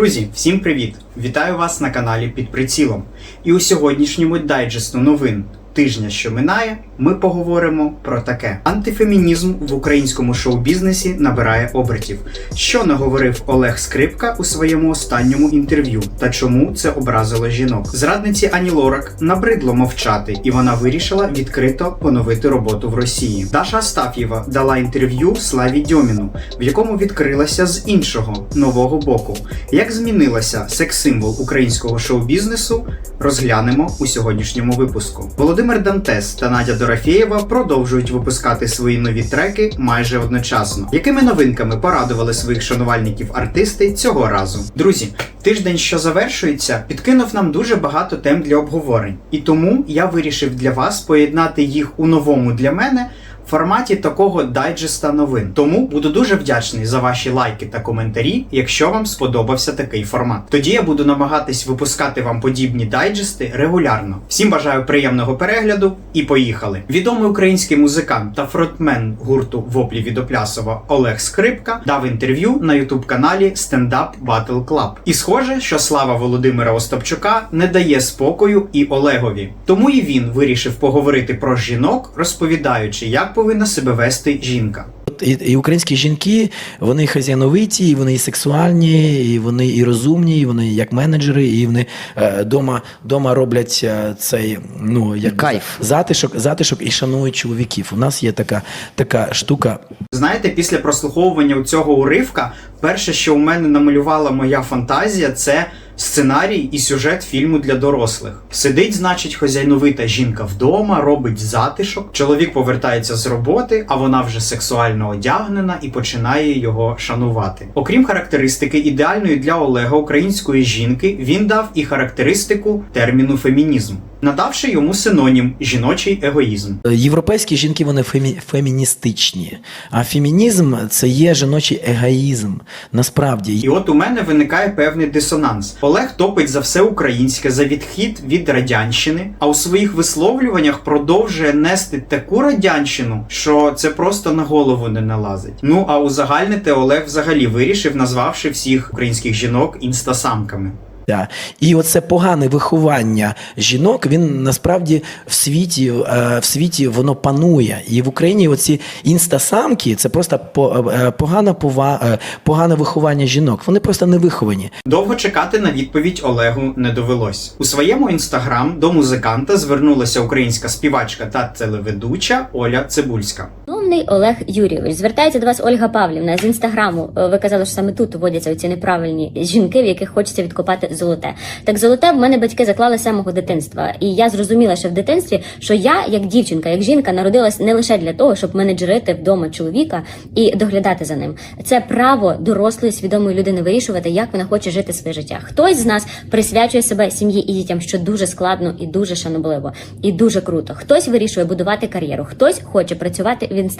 Друзі, всім привіт! Вітаю вас на каналі Під прицілом. І у сьогоднішньому дайджесту новин тижня, що минає, ми поговоримо про таке: антифемінізм в українському шоу-бізнесі набирає обертів. Що наговорив Олег Скрипка у своєму останньому інтерв'ю, та чому це образило жінок? Зрадниці Ані Лорак набридло мовчати, і вона вирішила відкрито поновити роботу в Росії. Даша Астаф'єва дала інтерв'ю Славі Дьоміну, в якому відкрилася з іншого нового боку. Як змінилася секс-символ українського шоу-бізнесу, розглянемо у сьогоднішньому випуску. Володимир Дантес та Надя Дорофєєва продовжують випускати свої нові треки майже одночасно. Якими новинками порадували своїх шанувальників артисти цього разу? Друзі, тиждень, що завершується, підкинув нам дуже багато тем для обговорень, і тому я вирішив для вас поєднати їх у новому для мене форматі такого дайджеста новин. Тому буду дуже вдячний за ваші лайки та коментарі, якщо вам сподобався такий формат. Тоді я буду намагатись випускати вам подібні дайджести регулярно. Всім бажаю приємного перегляду і поїхали. Відомий український музикант та фронтмен гурту Воплі від Оплясова Олег Скрипка дав інтерв'ю на ютуб каналі Stand Up Battle Club. І схоже, що слава Володимира Остапчука не дає спокою і Олегові. Тому і він вирішив поговорити про жінок, розповідаючи, як повинна себе вести жінка. І, і українські жінки, вони хазяйновиті, і вони і сексуальні, і вони і розумні, і вони як менеджери, і вони е, дома, дома роблять е, цей ну як Кайф. затишок, затишок і шанують чоловіків. У нас є така, така штука. Знаєте, після прослуховування цього уривка, перше, що у мене намалювала моя фантазія, це сценарій і сюжет фільму для дорослих. Сидить, значить, хазяйновита жінка вдома, робить затишок. Чоловік повертається з роботи, а вона вже сексуально одягнена і починає його шанувати. Окрім характеристики ідеальної для Олега української жінки, він дав і характеристику терміну фемінізм, надавши йому синонім жіночий егоїзм. Е, Європейські жінки вони фемі, феміністичні, а фемінізм це є жіночий егоїзм. Насправді І от у мене виникає певний дисонанс. Олег топить за все українське, за відхід від радянщини, а у своїх висловлюваннях продовжує нести таку радянщину, що це просто на голову не налазить. Ну а узагальнити Олег взагалі вирішив, назвавши всіх українських жінок інстасамками. Да. І оце погане виховання жінок, він насправді в світі, е, в світі воно панує. І в Україні оці інстасамки це просто по- е, погана пова, е, погане виховання жінок. Вони просто не виховані. Довго чекати на відповідь Олегу не довелось. У своєму інстаграм до музиканта звернулася українська співачка та телеведуча Оля Цибульська. Шановний Олег Юрійович, звертається до вас Ольга Павлівна з інстаграму. Е, Ви казали, що саме тут водяться оці неправильні жінки, в яких хочеться відкопати золоте. Так золоте в мене батьки заклали з самого дитинства, і я зрозуміла ще в дитинстві, що я, як дівчинка, як жінка, народилась не лише для того, щоб менеджерити вдома чоловіка і доглядати за ним. Це право дорослої свідомої людини вирішувати, як вона хоче жити своє життя. Хтось з нас присвячує себе сім'ї і дітям, що дуже складно і дуже шанобливо, і дуже круто. Хтось вирішує будувати кар'єру, хтось хоче працювати в інстаграмі,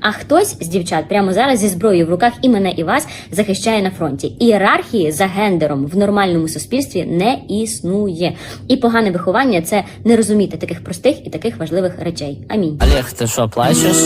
а хтось з дівчат прямо зараз зі зброєю в руках і мене, і вас захищає на фронті. Ієрархії за гендером в нормальному суспільстві не існує. І погане виховання це не розуміти таких простих і таких важливих речей. Амінь. Олег, ти що, плачеш?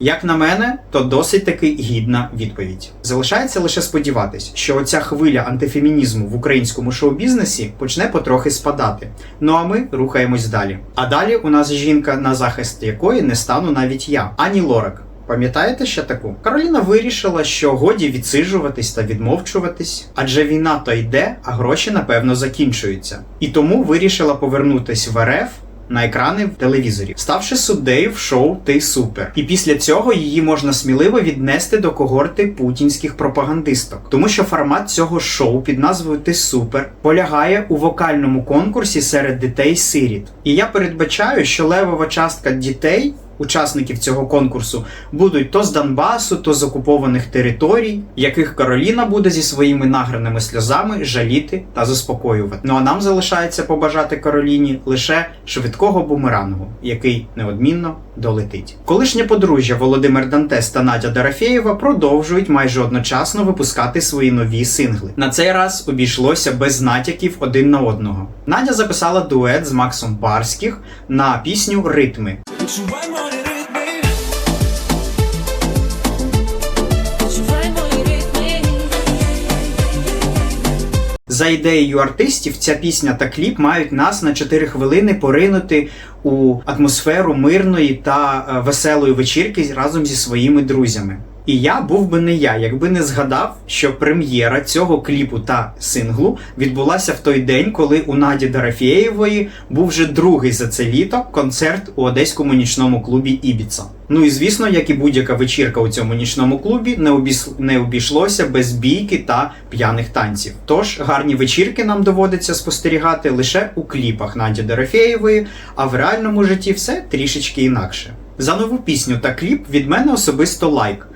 Як на мене, то досить таки гідна відповідь. Залишається лише сподіватись, що оця хвиля антифемінізму в українському шоу-бізнесі почне потрохи спадати. Ну а ми рухаємось далі. А далі у нас жінка, на захист якої не стану навіть я, Ані Лорак. Пам'ятаєте ще таку? Кароліна вирішила, що годі відсиджуватись та відмовчуватись, адже війна то йде, а гроші напевно закінчуються. І тому вирішила повернутись в РФ на екрани в телевізорі, ставши суддею в шоу Ти супер. І після цього її можна сміливо віднести до когорти путінських пропагандисток, тому що формат цього шоу під назвою Ти супер полягає у вокальному конкурсі серед дітей-сиріт. І я передбачаю, що левова частка дітей. Учасників цього конкурсу будуть то з Донбасу, то з окупованих територій, яких Кароліна буде зі своїми награними сльозами жаліти та заспокоювати. Ну а нам залишається побажати Кароліні лише швидкого бумерангу, який неодмінно долетить. Колишнє подружжя Володимир Дантес та Надя Дорофєєва продовжують майже одночасно випускати свої нові сингли. На цей раз обійшлося без натяків один на одного. Надя записала дует з Максом Барських на пісню Ритми. Відчувай За ідеєю артистів, ця пісня та кліп мають нас на 4 хвилини поринути у атмосферу мирної та е, веселої вечірки разом зі своїми друзями. І я був би не я, якби не згадав, що прем'єра цього кліпу та синглу відбулася в той день, коли у Наді Дарафєєвої був вже другий за це літо концерт у одеському нічному клубі Ібіца. Ну і звісно, як і будь-яка вечірка у цьому нічному клубі, не, обіс... не обійшлося без бійки та п'яних танців. Тож гарні вечірки нам доводиться спостерігати лише у кліпах Наді Дорофєєвої, а в реальному житті все трішечки інакше. За нову пісню та кліп від мене особисто лайк.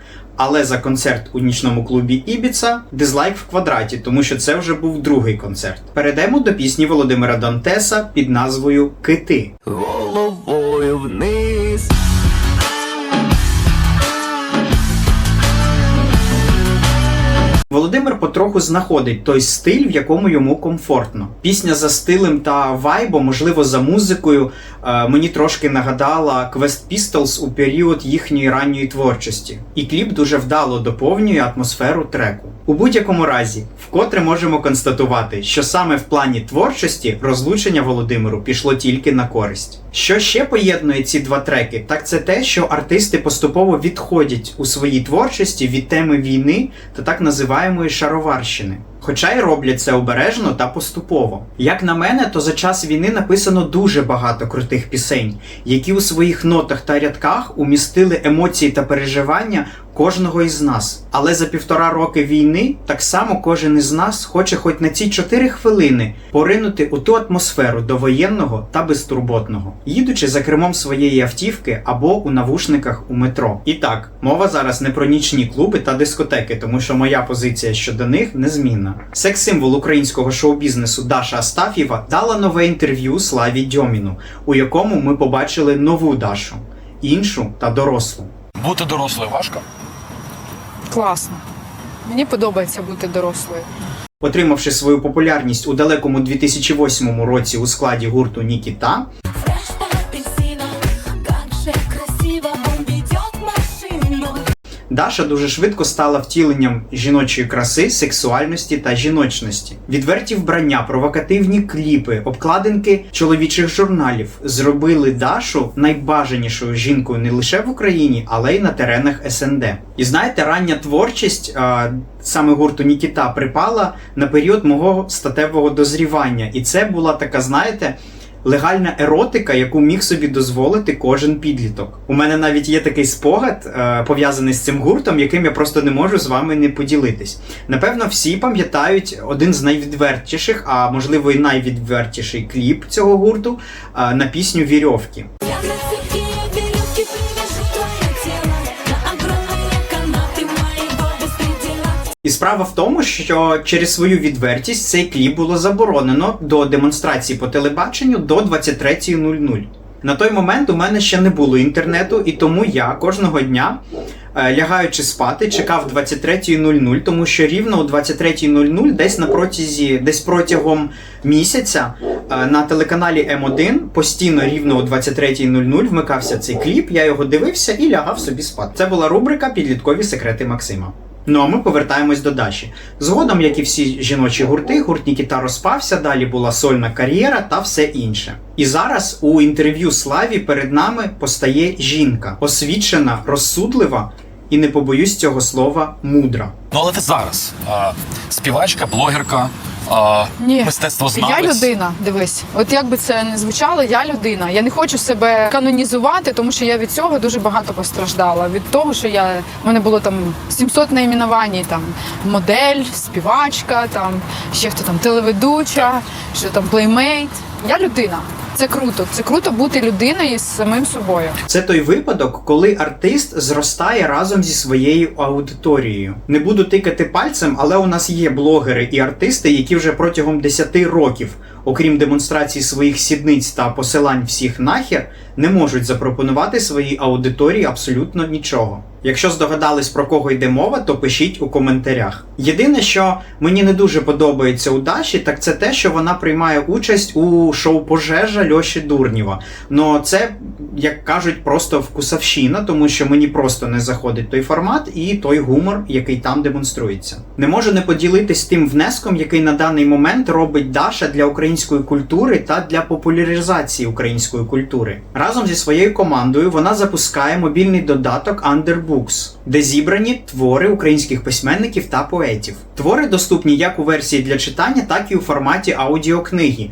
Але за концерт у нічному клубі Ібіца дизлайк в квадраті, тому що це вже був другий концерт. Перейдемо до пісні Володимира Дантеса під назвою Кити. Головою вниз. Володимир потроху знаходить той стиль, в якому йому комфортно. Пісня за стилем та вайбом, можливо, за музикою, е, мені трошки нагадала Quest Pistols у період їхньої ранньої творчості. І кліп дуже вдало доповнює атмосферу треку. У будь-якому разі, вкотре можемо констатувати, що саме в плані творчості розлучення Володимиру пішло тільки на користь. Що ще поєднує ці два треки, так це те, що артисти поступово відходять у своїй творчості від теми війни та так називаємої шароварщини. Хоча й роблять це обережно та поступово. Як на мене, то за час війни написано дуже багато крутих пісень, які у своїх нотах та рядках умістили емоції та переживання кожного із нас. Але за півтора роки війни так само кожен із нас хоче хоч на ці 4 хвилини поринути у ту атмосферу довоєнного та безтурботного, їдучи за кермом своєї автівки або у навушниках у метро. І так, мова зараз не про нічні клуби та дискотеки, тому що моя позиція щодо них незмінна. Секс-символ українського шоу-бізнесу Даша Астафєва дала нове інтерв'ю Славі Дьоміну, у якому ми побачили нову Дашу, іншу та дорослу. Бути дорослою важко. Класно. Мені подобається бути дорослою. Отримавши свою популярність у далекому 2008 році у складі гурту Нікіта, Даша дуже швидко стала втіленням жіночої краси, сексуальності та жіночності. Відверті вбрання, провокативні кліпи, обкладинки чоловічих журналів зробили Дашу найбажанішою жінкою не лише в Україні, але й на теренах СНД. І знаєте, рання творчість а, саме гурту Нікіта припала на період мого статевого дозрівання, і це була така, знаєте. Легальна еротика, яку міг собі дозволити кожен підліток. У мене навіть є такий спогад, е, пов'язаний з цим гуртом, яким я просто не можу з вами не поділитись. Напевно, всі пам'ятають один з найвідвертіших, а можливо і найвідвертіший кліп цього гурту е, на пісню Вірьовки. Справа в тому, що через свою відвертість цей кліп було заборонено до демонстрації по телебаченню до 23.00. На той момент у мене ще не було інтернету, і тому я кожного дня, е, лягаючи спати, чекав 23.00, тому що рівно о 23.00 десь на протязі, десь протягом місяця е, на телеканалі М1 постійно рівно о 23.00 вмикався цей кліп, я його дивився і лягав собі спати. Це була рубрика Підліткові секрети Максима. Ну а ми повертаємось до Даші. Згодом, як і всі жіночі гурти, гурт Нікіта розпався, далі була сольна кар'єра та все інше. І зараз у інтерв'ю Славі перед нами постає жінка, освічена, розсудлива і не побоюсь цього слова мудра. Ну але ти зараз а, співачка, блогерка, а, Ні, мистецтвознавець. я людина. Дивись, от як би це не звучало, я людина. Я не хочу себе канонізувати, тому що я від цього дуже багато постраждала. Від того, що я в мене було там 700 найменувань, там модель, співачка, там ще хто там телеведуча, що там плеймейт. Я людина. Це круто. Це круто бути людиною з самим собою. Це той випадок, коли артист зростає разом зі своєю аудиторією. Не буду тикати пальцем, але у нас є блогери і артисти, які вже протягом 10 років, окрім демонстрації своїх сідниць та посилань всіх нахер, не можуть запропонувати своїй аудиторії абсолютно нічого. Якщо здогадались про кого йде мова, то пишіть у коментарях. Єдине, що мені не дуже подобається у Даші, так це те, що вона приймає участь у шоу Пожежа Льоші Дурнєва. Ну це, як кажуть, просто вкусовщина, тому що мені просто не заходить той формат і той гумор, який там демонструється. Не можу не поділитись тим внеском, який на даний момент робить Даша для української культури та для популяризації української культури. Разом зі своєю командою вона запускає мобільний додаток Underbooks, де зібрані твори українських письменників та поетів. Твори доступні як у версії для читання, так і у форматі аудіокниги.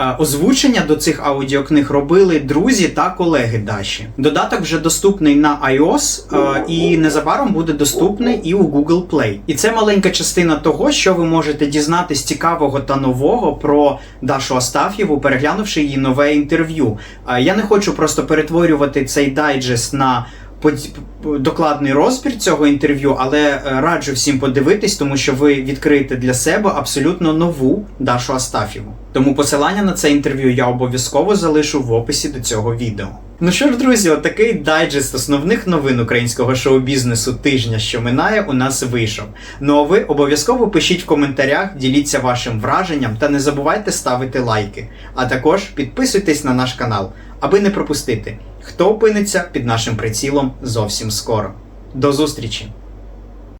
Е, Озвучення до цих аудіокниг робили друзі та колеги Даші. Додаток вже доступний на iOS е, і незабаром буде доступний і у Google Play. І це маленька частина того, що ви можете дізнатись цікавого та нового про Дашу Астаф'єву, переглянувши її нове інтерв'ю. Е, Я не хочу просто перетворювати цей дайджест на докладний розбір цього інтерв'ю, але е, раджу всім подивитись, тому що ви відкриєте для себе абсолютно нову Дашу Астафєву. Тому посилання на це інтерв'ю я обов'язково залишу в описі до цього відео. Ну що ж, друзі, отакий дайджест основних новин українського шоу-бізнесу тижня, що минає, у нас вийшов. Ну а ви обов'язково пишіть в коментарях, діліться вашим враженням та не забувайте ставити лайки. А також підписуйтесь на наш канал, аби не пропустити, хто опиниться під нашим прицілом зовсім скоро. До зустрічі!